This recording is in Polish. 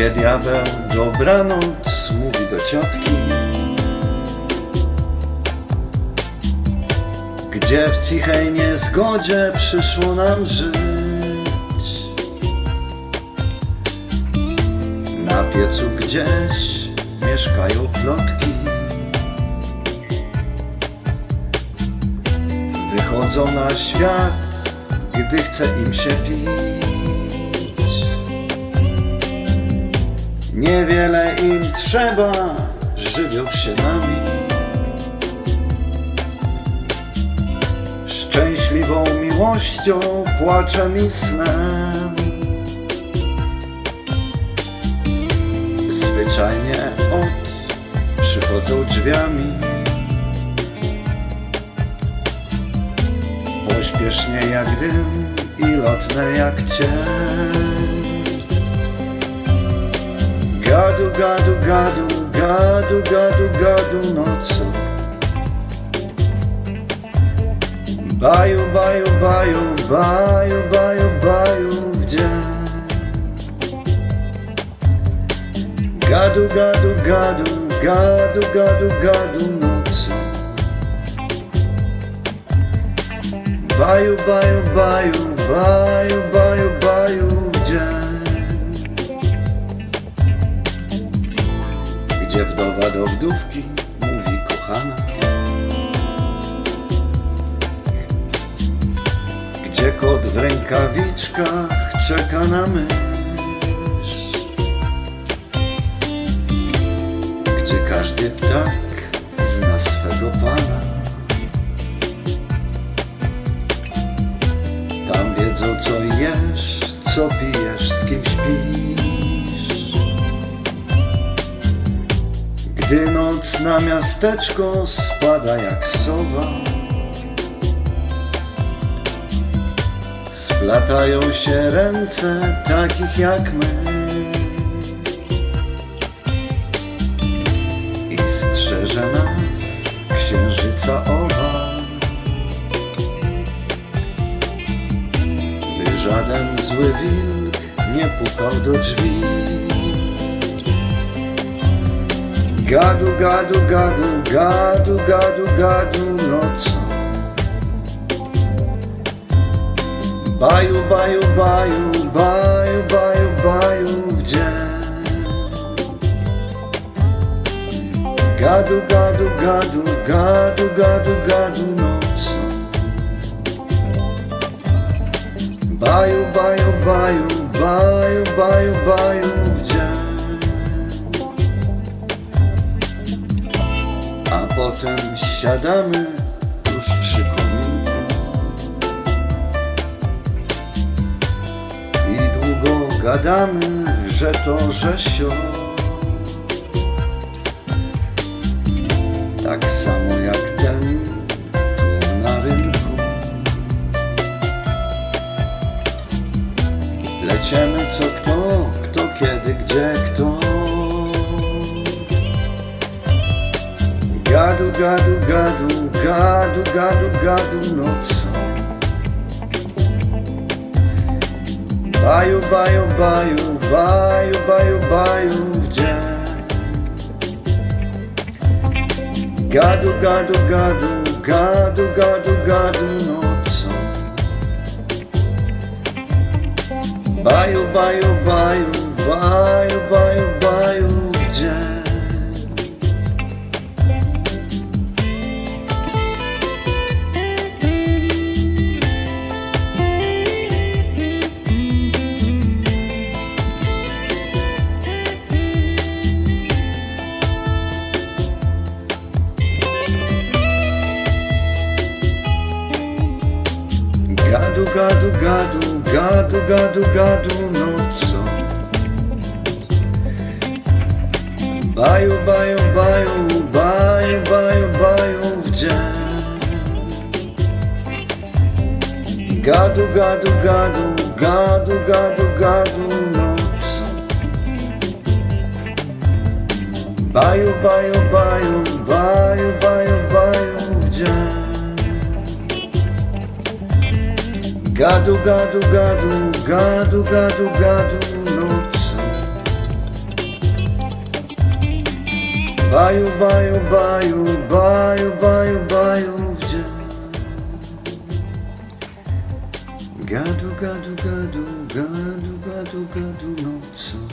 Gdzie diabeł dobranoc mówi do ciotki? Gdzie w cichej niezgodzie przyszło nam żyć? Na piecu gdzieś mieszkają plotki. Wychodzą na świat, gdy chce im się pić Niewiele im trzeba, żywią się nami. Szczęśliwą miłością, płaczem i snem. Zwyczajnie od przychodzą drzwiami. Pośpiesznie jak dym i lotne jak cień Gadu, gadu, gadu, gadu, gadu, gadu nocą Baju, baju, baju, baju, baju, baju w dzień Gadu, gadu, gadu, gadu, gadu, nocą Baju, baju, baju, baju, baju, baju Gdzie wdowa do wdówki mówi kochana. Gdzie kot w rękawiczkach czeka na mysz Gdzie każdy ptak zna swego pana? Tam wiedzą co jesz, co pijesz, z kim śpisz Gdy noc na miasteczko spada jak sowa. Splatają się ręce takich jak my. I strzeże nas księżyca owa. By żaden zły wilk nie pukał do drzwi Gadu, gadu, gadu, gadu, gadu, gadu nocą Baju, baju, baju, baju, baju, baju w dzień Gadu, gadu, gadu, gadu, gadu, gadu nocą Baju, baju, baju, baju, baju, baju w dzień siadamy tuż przy kominku. I długo gadamy, że to, że sio Tak samo jak ten tu na rynku. Leciemy co kto, kto kiedy, gdzie kto Gadu, gadu, gadu, gadu, gadu, gadu nocą Baju, baju, baju, baju, baju, baju w dzień Gadu, gadu, gadu, gadu, gadu, gadu nocą Baju, baju, baju, baju, baju, baju w dzień Gadu, gadu, gadu, gadu, gadu, gadu nocą Baju, baju, baju, baju, baju, baju w dzień Gadu, gadu, gadu, gadu, gadu, gadu nocą Baju, baju, baju, baju, baju, Gado, gado, gado, gado, gado, gado, noção. Baio, baio, baio, baio, baio, baio, já. Gado, gado, gado, gado, gado, gado, noção.